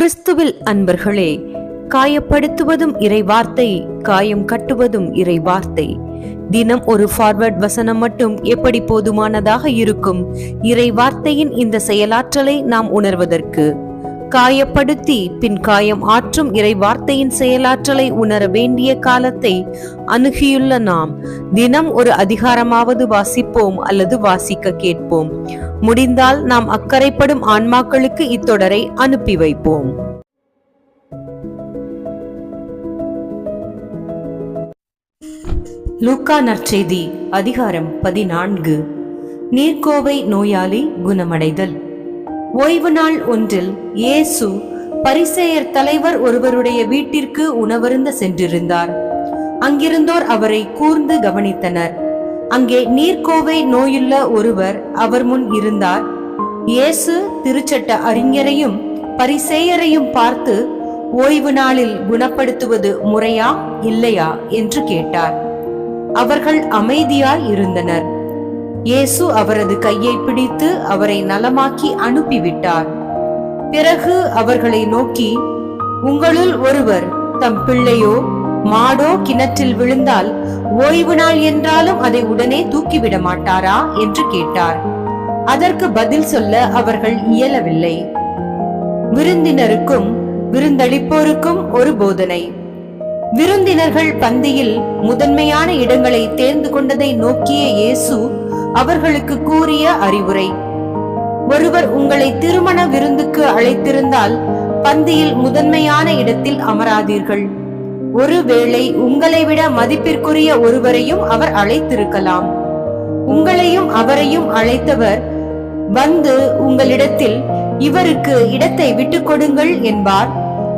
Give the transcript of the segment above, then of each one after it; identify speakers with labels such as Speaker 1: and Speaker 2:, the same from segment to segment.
Speaker 1: கிறிஸ்துவில் அன்பர்களே காயப்படுத்துவதும் இறை வார்த்தை காயம் கட்டுவதும் இறை வார்த்தை தினம் ஒரு ஃபார்வர்ட் வசனம் மட்டும் எப்படி போதுமானதாக இருக்கும்? இறை வார்த்தையின் இந்த செயலாற்றலை நாம் உணர்வதற்கு. காயப்படுத்தி பின் காயம் ஆற்றும் இறை வார்த்தையின் செயலாற்றலை உணர வேண்டிய காலத்தை அணுகியுள்ள நாம். தினம் ஒரு அதிகாரமாவது வாசிப்போம் அல்லது வாசிக்க கேட்போம். முடிந்தால் நாம் அக்கறைப்படும் ஆன்மாக்களுக்கு இத்தொடரை அனுப்பி வைப்போம். லூக்கா நற்செய்தி அதிகாரம் பதினான்கு. நீர்க்கோவை நோயாளி குணமடைதல். ஓய்வு நாள் ஒன்றில் இயேசு பரிசேயர் தலைவர் ஒருவருடைய வீட்டிற்கு உணவருந்த சென்றிருந்தார். அங்கிருந்தோர் அவரை கூர்ந்து கவனித்தனர். அங்கே நீர்க்கோவை நோயுள்ள ஒருவர் அவர் முன் இருந்தார். இயேசு திருச்சட்ட அறிஞரையும் பரிசேயரையும் பார்த்து ஓய்வு நாளில் குணப்படுத்துவது முறையா இல்லையா? என்று கேட்டார். அவர்கள் அமைதியாய் இருந்தனர். இயேசு அவரது கையை பிடித்து அவரை நலமாக்கி அனுப்பிவிட்டார். பிறகு அவர்களை நோக்கி உங்களுள் ஒருவர் தம் பிள்ளையோ மாடோ கிணற்றில் விழுந்தால் ஓய்வு நாள் என்றாலும் அதை உடனே தூக்கிவிட மாட்டாரா? என்று கேட்டார். அதற்கு பதில் சொல்ல அவர்கள் இயலவில்லை. விருந்தினருக்கும் விருந்தளிப்போருக்கும் ஒரு போதனை. விருந்தினர்கள் பந்தியில் முதன்மையான இடங்களை தேர்ந்து கொண்டதை நோக்கிய இயேசு அவர்களுக்கு கூறிய அறிவுரை. ஒருவர் உங்களை திருமண விருந்துக்கு அழைத்திருந்தால் பந்தியில் முதன்மையான இடத்தில் அமராதீர்கள். ஒருவேளை உங்களை விட மதிப்பிற்குரிய ஒருவரையும் அவர் அழைத்திருக்கலாம். உங்களையும் அவரையும் அழைத்தவர் வந்து உங்களிடத்தில் இவருக்கு இடத்தை விட்டுக் கொடுங்கள் என்பார்.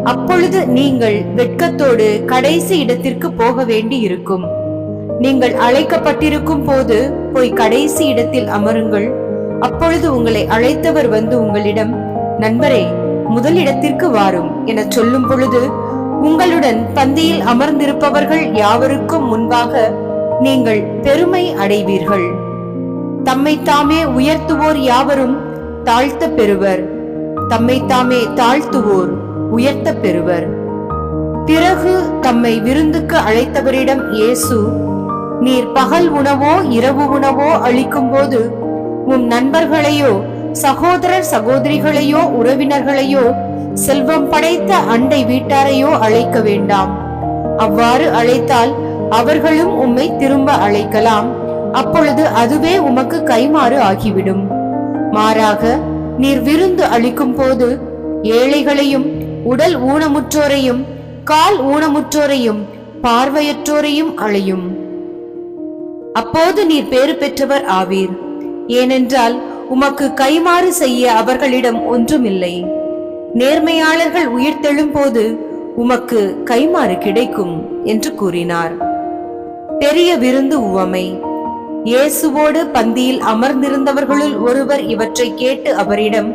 Speaker 1: அப்பொழுது நீங்கள் வெட்கத்தோடு கடைசி இடத்திற்கு போக வேண்டி இருக்கும் நீங்கள் அழைக்கப்பட்டிருக்கும் போது போய் கடைசி இடத்தில் அமருங்கள். அப்பொழுது உங்களை அழைத்தவர் வந்து உங்களிடம் நண்பரே முதல் இடத்திற்கு வாரும் என சொல்லும் பொழுது உங்களுடன் பந்தியில் அமர்ந்திருப்பவர்கள் யாவருக்கும் முன்பாக நீங்கள் பெருமை அடைவீர்கள். தம்மை தாமே உயர்த்துவோர் யாவரும் தாழ்த்த பெறுவர். தம்மை தாமே தாழ்த்துவோர் உயர்த்த பெறுவர். பிறகு தம்மை விருந்துக்கு அழைத்தவரிடம் இயேசு நீர் பகல் உணவோ இரவு உணவோ அளிக்கும் போது உன் நண்பர்களையோ சகோதரர் சகோதரிகளையோ உறவினர்களையோ செல்வம் படைத்த அண்டை வீட்டாரையோ அழைக்க வேண்டாம். அவ்வாறு அழைத்தால் அவர்களும் உம்மை திரும்ப அழைக்கலாம். அப்பொழுது அதுவே உமக்கு கைமாறு ஆகிவிடும். மாறாக நீர் விருந்து அளிக்கும் போது ஏழைகளையும் உடல் ஊனமுற்றோரையும் கால் ஊனமுற்றோரையும் பார்வையற்றோரையும் அழையும். அப்போது நீர் பேறு பெற்றவர் ஆவீர். ஏனென்றால் உமக்கு கைமாறு செய்ய அவர்களிடம் ஒன்றுமில்லை. நேர்மையாளர்கள் உயிர்த்தெழும் போது உமக்கு கைமாறு கிடைக்கும் என்று கூறினார். பெரிய விருந்து உவமை. இயேசுவோடு பந்தியில் அமர்ந்திருந்தவர்களுள் ஒருவர் இவற்றை கேட்டு அவரிடம்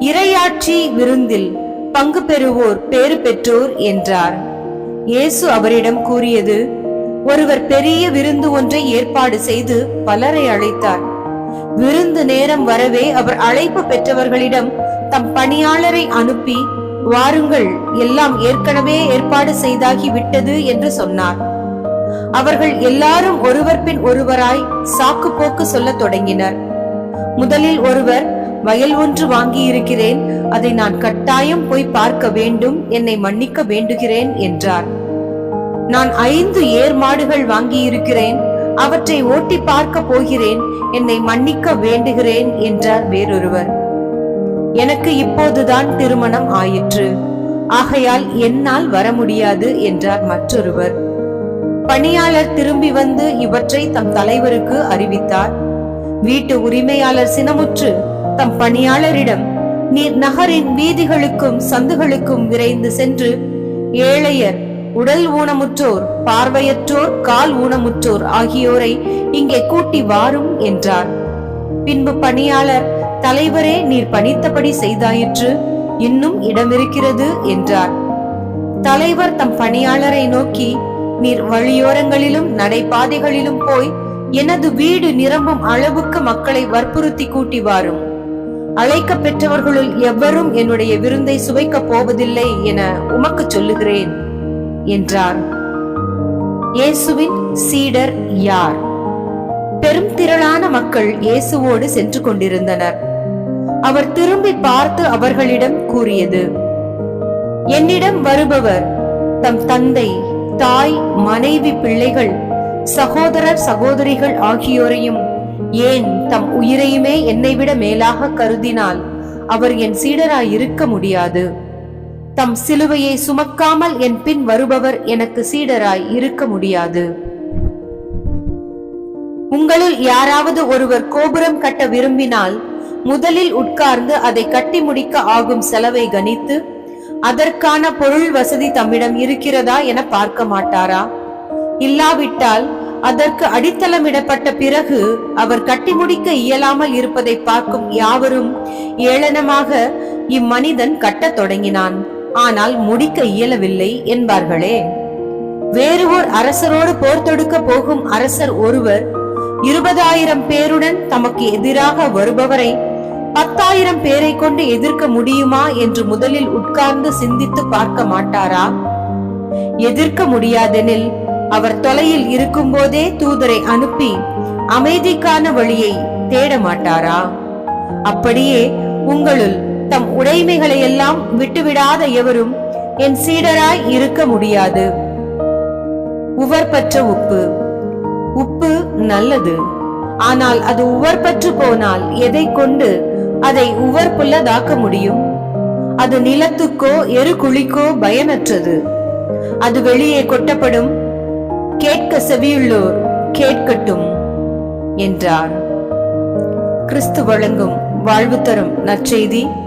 Speaker 1: இரையாட்சி விருந்தில் பங்கு பெறுவோர் பேறு பெற்றோர் என்றார். இயேசு அவரிடம் கூறியது ஒருவர் பெரிய விருந்து ஒன்றை ஏற்பாடு செய்து பலரை அழைத்தார். விருந்து நேரம் வரவே அவர் அழைப்பு பெற்றவர்களிடம் தம் பணியாளரை அனுப்பி வாருங்கள் எல்லாம் ஏற்கனவே ஏற்பாடு செய்தாகி விட்டது என்று சொன்னார். அவர்கள் எல்லாரும் ஒருவர் பின் ஒருவராய் சாக்கு போக்கு சொல்லத் தொடங்கினர். முதலில் ஒருவர் வயல் ஒன்று வாங்கி இருக்கிறேன் அதை நான் கட்டாயம் போய் பார்க்க வேண்டும் என்னை மன்னிக்க வேண்டுகிறேன் என்றார். நான் ஐந்து ஏர் மாடுகள் வாங்கியிருக்கிறேன் அவற்றை ஓட்டி பார்க்க போகிறேன் என்னை மன்னிக்க வேண்டுகிறேன் என்றார் வேறொருவர். எனக்கு இப்போதுதான் திருமணம் ஆயிற்று. ஆகையால் என்னால் வர முடியாது என்றார் மற்றொருவர். பணியாளர் திரும்பி வந்து இவற்றை தம் தலைவருக்கு அறிவித்தார். வீட்டு உரிமையாளர் சினமுற்று தம் பணியாளரிடம் நீர் நகரின் வீதிகளுக்கும் சந்துகளுக்கும் விரைந்து சென்று ஏழையர் உடல் ஊனமுற்றோர் பார்வையற்றோர் கால் ஊனமுற்றோர் ஆகியோரை இங்கே கூட்டி வாரும் என்றார். பின்பு பணியாளர் தலைவரே நீர் பணித்தபடி செய்தாயிற்று இன்னும் இடமிருக்கிறது என்றார். தலைவர் தம் பணியாளரை நோக்கி நீர் வழியோரங்களிலும் நடைபாதைகளிலும் போய் எனது வீடு நிரம்பும் அளவுக்கு மக்களை வற்புறுத்தி கூட்டி வாரும். அழைக்க பெற்றவர்களுள் எவரும் என்னுடைய விருந்தை சுவைக்கப் போவதில்லை என உமக்கு சொல்லுகிறேன். என்றார். இயேசுவின் சீடர் யார்? பெரும் திரளான மக்கள் இயேசுவோடு சென்று கொண்டிருந்தனர். அவர் திரும்பி பார்த்து அவர்களிடம் கூறியது என்னிடம் வருபவர் தம் தந்தை தாய் மனைவி பிள்ளைகள் சகோதரர் சகோதரிகள் ஆகியோரையும் ஏன் தம் உயிரையுமே என்னை விட மேலாக கருதினால் அவர் என் சீடராய் இருக்க முடியாது. தம் சிலுவையை சுமக்காமல் என் பின் வருபவர் எனக்கு சீடராய் இருக்க முடியாது. உங்களுள் யாராவது ஒருவர் கோபுரம் கட்ட விரும்பினால் முதலில் உட்கார்ந்து அதை கட்டி முடிக்க ஆகும் செலவை கணித்து அதற்கான பொருள் வசதி தம்மிடம் இருக்கிறதா என பார்க்க மாட்டாரா? இல்லாவிட்டால் அதற்கு அடித்தளமிடப்பட்ட பிறகு அவர் கட்டி முடிக்க இயலாமல் இருப்பதை பார்க்கும் யாவரும் ஏளனமாக இம்மனிதன் கட்டத் தொடங்கினான். ஆனால் முடிக்க இயலவில்லை என்பார்களே. வேறு ஓர் அரசரோடு போர் தொடுக்க போகும் அரசர் ஒருவர் இருபதாயிரம் பேருடன் தமக்கு எதிராக வருபவரை பத்தாயிரம் பேரை கொண்டு எதிர்க்க முடியுமா என்று முதலில் உட்கார்ந்து சிந்தித்து பார்க்க மாட்டாரா? எதிர்க்க முடியாதெனில் அவர் தொலையில் இருக்கும்போதே தூதரை அனுப்பி அமைதிக்கான வழியை தேட மாட்டாரா? அப்படியே உங்களுள் தம் உடைமைகளை எல்லாம் விட்டுவிடாத எவரும் என் சீடராய் இருக்க முடியாது. உவர்பற்ற உப்பு. உப்பு நல்லது. ஆனால் அது உவர்பற்று போனால் எதை கொண்டு அதை உவர்ப்புள்ளதாக்க முடியும்? அது நிலத்துக்கோ எருக்குழிக்கோ பயனற்றது. அது வெளியே கொட்டப்படும். கேட்க செவியுள்ளோர் கேட்கட்டும் என்றார். கிறிஸ்து வழங்கும் வாழ்வு தரும் நற்செய்தி.